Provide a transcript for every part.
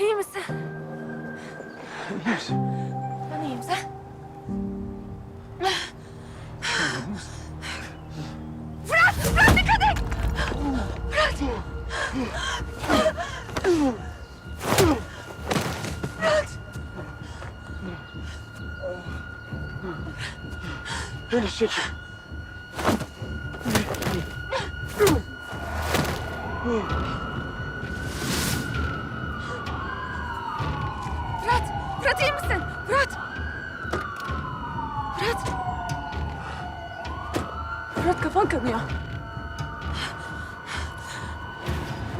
İyi misin? İyi misin? Ben iyiyim sen. Fırat! Fırat dikkat et! Fırat! Fırat! Beni çekin. Fırat! İyi misin? Fırat! Fırat! Fırat kafan kanıyor.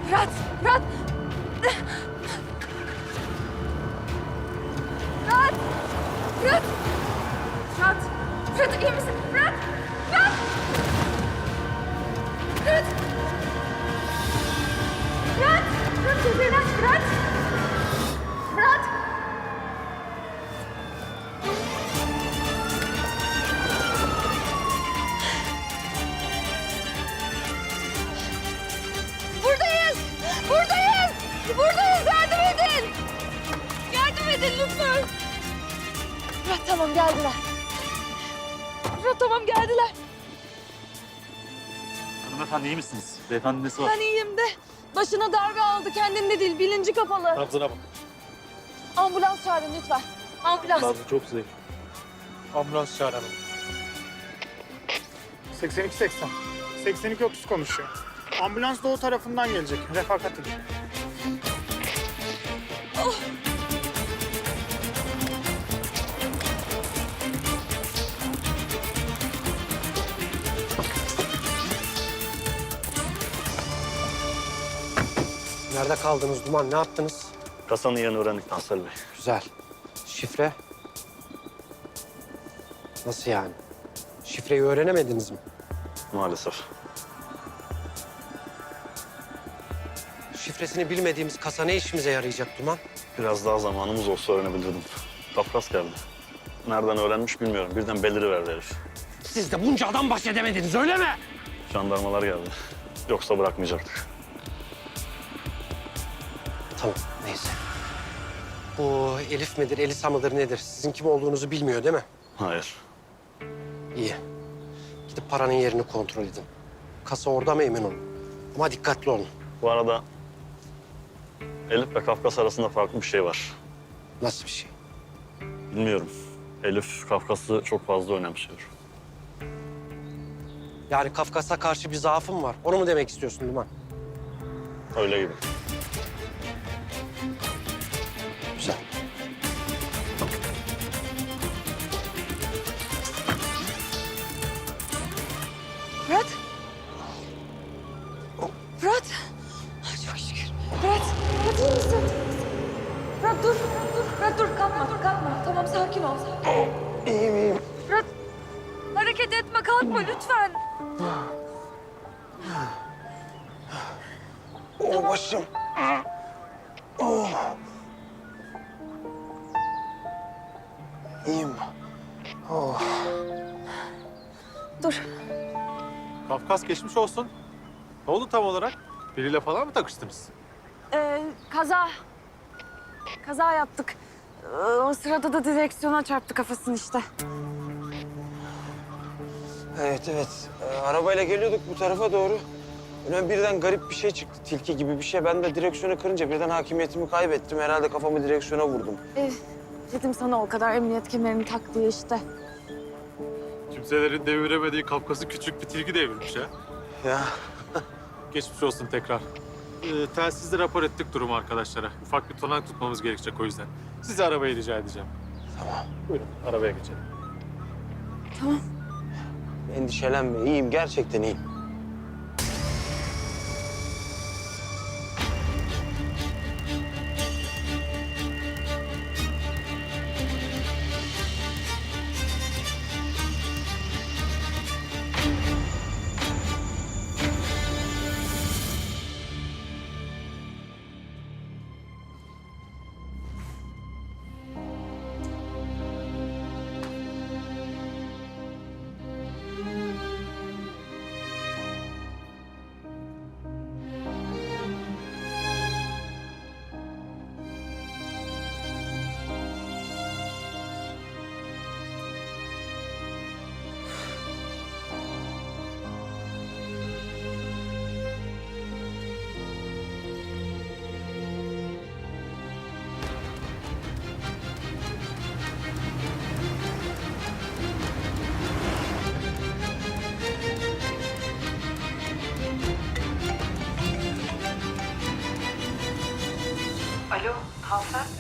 Fırat! Fırat! Fırat! Fırat! Fırat! Fırat iyi misin? Geldiler. Fırat tamam geldiler. Hanımefendi iyi misiniz? Beyefendi nesi var? Ben iyiyim de başına darbe aldı kendinde değil bilinci kapalı. Nabzına bak. Ambulans çağırın lütfen. Ambulans. Nabzı çok zayıf. Ambulans çağıralım. 82-80. 82 30 konuşuyor. Ambulans doğu tarafından gelecek. Refakat edin. Nerede kaldınız Duman? Ne yaptınız? Kasanın yerini öğrendik Tansel Bey. Güzel. Şifre? Nasıl yani? Şifreyi öğrenemediniz mi? Maalesef. Şifresini bilmediğimiz kasa ne işimize yarayacak Duman? Biraz daha zamanımız olsa öğrenebilirdim. Kafkas geldi. Nereden öğrenmiş bilmiyorum. Birden beliriverdi herif. Siz de bunca adam baş edemediniz öyle mi? Jandarmalar geldi. Yoksa bırakmayacaktık. Tamam neyse. Bu Elif midir, Elisa mıdır nedir? Sizin kim olduğunuzu bilmiyor değil mi? Hayır. İyi. Gidip paranın yerini kontrol edin. Kasa orada mı emin olun. Ama dikkatli olun. Bu arada Elif ve Kafkas arasında farklı bir şey var. Nasıl bir şey? Bilmiyorum. Elif Kafkas'ı çok fazla önemsiyor. Yani Kafkas'a karşı bir zaafım var. Onu mu demek istiyorsun Duman? Öyle gibi. Fırat. Fırat. Ay, Çok şükür. Fırat. Fırat iyi misin? Fırat dur. Dur. Fırat dur. Kalkma. Kalkma. Tamam sakin ol. İyiyim iyiyim. Fırat. Hareket etme. Kalkma lütfen. Oh başım. Oh. İyiyim. Oh. Dur. Kafkas geçmiş olsun. Ne oldu tam olarak? Biriyle falan mı takıştınız? Ee, kaza. Kaza yaptık. Ee, o sırada da direksiyona çarptı kafasını işte. Evet evet. Ee, arabayla geliyorduk bu tarafa doğru. Öyle birden garip bir şey çıktı. Tilki gibi bir şey. Ben de direksiyonu kırınca birden hakimiyetimi kaybettim. Herhalde kafamı direksiyona vurdum. Ee, dedim sana o kadar emniyet kemerini tak diye işte. Kimselerin deviremediği Kafkas'ı küçük bir tilki devirmiş ha. Ya Geçmiş olsun tekrar. Ee, telsizle rapor ettik durumu arkadaşlara. Ufak bir tonak tutmamız gerekecek o yüzden. Sizi arabaya rica edeceğim. Tamam. Buyurun arabaya geçelim. endişelenme. İyiyim. Gerçekten iyiyim.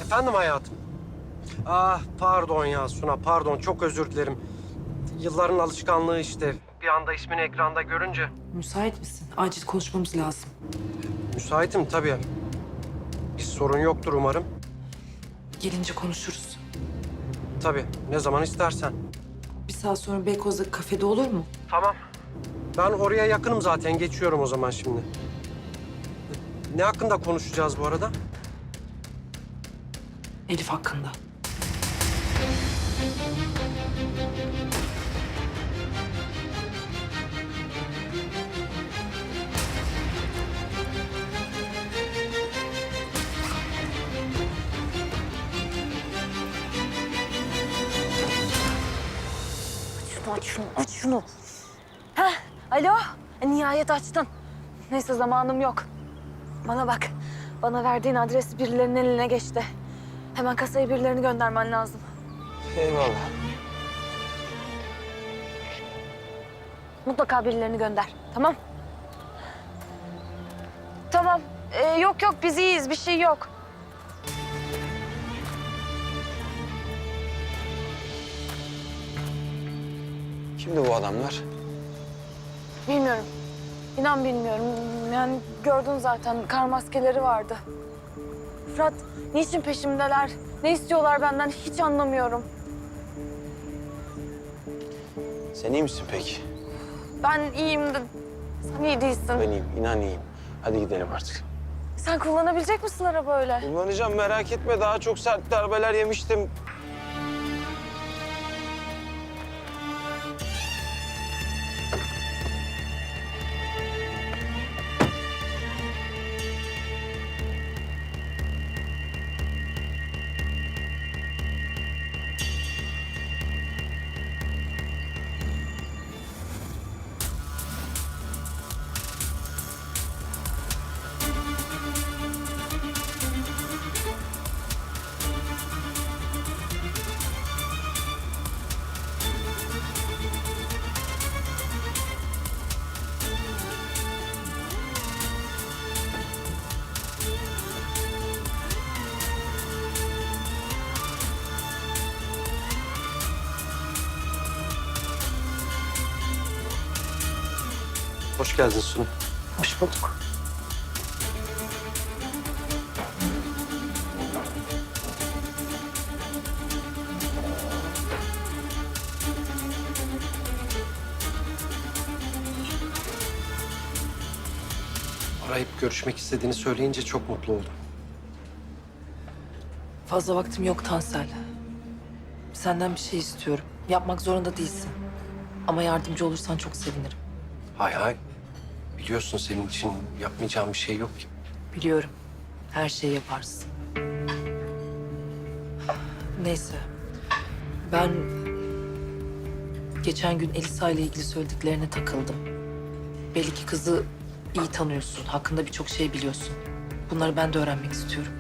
Efendim hayatım. Ah pardon ya Suna pardon çok özür dilerim. Yılların alışkanlığı işte. Bir anda ismini ekranda görünce. Müsait misin? Acil konuşmamız lazım. Müsaitim tabii. Bir sorun yoktur umarım. Gelince konuşuruz. Tabii ne zaman istersen. Bir saat sonra Beykoz'daki kafede olur mu? Tamam. Ben oraya yakınım zaten geçiyorum o zaman şimdi. Ne hakkında konuşacağız bu arada? Elif hakkında. Şunu aç şunu, aç şunu. Heh, alo. E, nihayet açtın. Neyse zamanım yok. Bana bak. Bana verdiğin adres birilerinin eline geçti. Hemen kasaya birilerini göndermen lazım. Eyvallah. Mutlaka birilerini gönder. Tamam? Tamam. Ee, yok yok biz iyiyiz. Bir şey yok. Kimdi bu adamlar? Bilmiyorum. İnan bilmiyorum. Yani gördün zaten kar maskeleri vardı. Fırat niçin peşimdeler? Ne istiyorlar benden hiç anlamıyorum. Sen iyi misin peki? Ben iyiyim de sen iyi değilsin. Ben iyiyim, inan iyiyim. Hadi gidelim artık. Sen kullanabilecek misin araba öyle? Kullanacağım merak etme. Daha çok sert darbeler yemiştim. Hoş geldin Suna. Hoş bulduk. Arayıp görüşmek istediğini söyleyince çok mutlu oldum. Fazla vaktim yok Tansel. Senden bir şey istiyorum. Yapmak zorunda değilsin. Ama yardımcı olursan çok sevinirim. Hay hay. Biliyorsun senin için yapmayacağım bir şey yok ki. Biliyorum. Her şeyi yaparsın. Neyse. Ben geçen gün Elisa ile ilgili söylediklerine takıldım. Belli ki kızı iyi tanıyorsun. Hakkında birçok şey biliyorsun. Bunları ben de öğrenmek istiyorum.